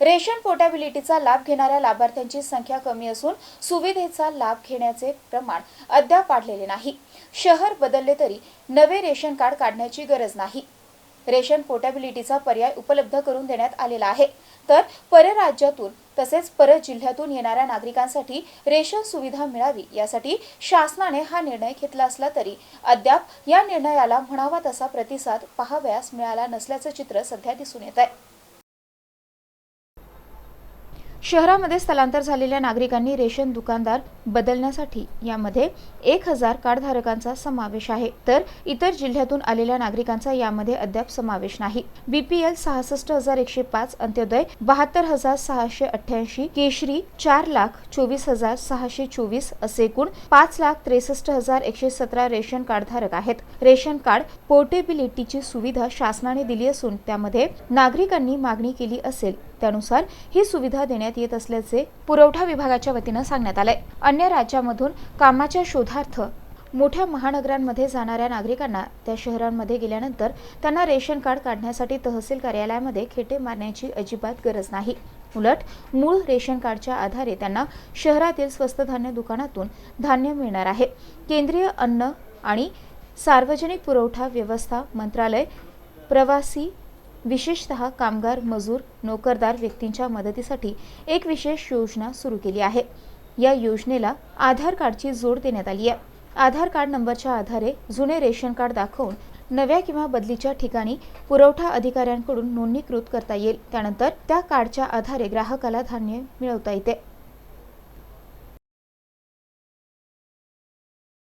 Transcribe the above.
Ration पोर्टेबिलिटीचा लाभ घेणाऱ्या लाभार्थ्यांची संख्या कमी असून सुविधेचा लाभ घेण्याचे प्रमाण अद्याप वाढलेले नाही. शहर बदलले तरी नवे रेशन कार्ड काढण्याची गरज नाही. रेशन पोर्टेबिलिटीचा पर्याय उपलब्ध करून देण्यात आलेला आहे. तर परराज्यातून तसेच परत जिल्ह्यातून येणाऱ्या नागरिकांसाठी रेशन सुविधा मिळावी यासाठी शासनाने हा निर्णय घेतला असला तरी अद्याप या निर्णयाला म्हणावा तसा प्रतिसाद पाहावयास मिळाला नसल्याचं चित्र सध्या दिसून येत आहे. शहरामध्ये स्थलांतर झालेल्या नागरिकांनी रेशन दुकानदार बदलण्यासाठी यामध्ये एक हजार कार्डधारकांचा समावेश आहे. तर इतर जिल्ह्यातून आलेल्या नागरिकांचा यामध्ये अद्याप समावेश नाही. बीपीएल सहासष्ट हजार एकशे पाच अंत्योदय बहात्तर हजार सहाशे अठ्ठ्याऐंशी केशरी चार लाख चोवीस हजार सहाशे चोवीस असे एकूण पाच लाख त्रेसष्ट हजार एकशे सतरा रेशन कार्डधारक आहेत. रेशन कार्ड पोर्टेबिलिटीची सुविधा शासनाने दिली असून त्यामध्ये नागरिकांनी मागणी केली असेल त्यानुसार ही सुविधा देण्यात येत असल्याचे पुरवठा विभागाच्या वतीनं सांगण्यात आलंय. अन्य राज्यामधून कामाच्या शोधार्थ मोठ्या महानगरांमध्ये जाणाऱ्या नागरिकांना त्या शहरांमध्ये गेल्यानंतर त्यांना रेशन कार्ड काढण्यासाठी तहसील कार्यालयामध्ये खेटे मारण्याची अजिबात गरज नाही. उलट मूळ रेशन कार्डच्या आधारे त्यांना शहरातील स्वस्त धान्य दुकानातून धान्य मिळणार आहे. केंद्रीय अन्न आणि सार्वजनिक पुरवठा व्यवस्था मंत्रालय प्रवासी विशेषतः कामगार मजूर नोकरदार व्यक्तींच्या मदतीसाठी एक विशेष योजना सुरू केली आहे. या योजनेला आधार कार्डची जोड देण्यात आली आहे. आधार कार्ड नंबरच्या आधारे जुने रेशन कार्ड दाखवून नव्या किंवा बदलीच्या ठिकाणी पुरवठा अधिकाऱ्यांकडून नोंदणीकृत करता येईल. त्यानंतर त्या कार्डच्या आधारे ग्राहकाला धान्य मिळवता येते.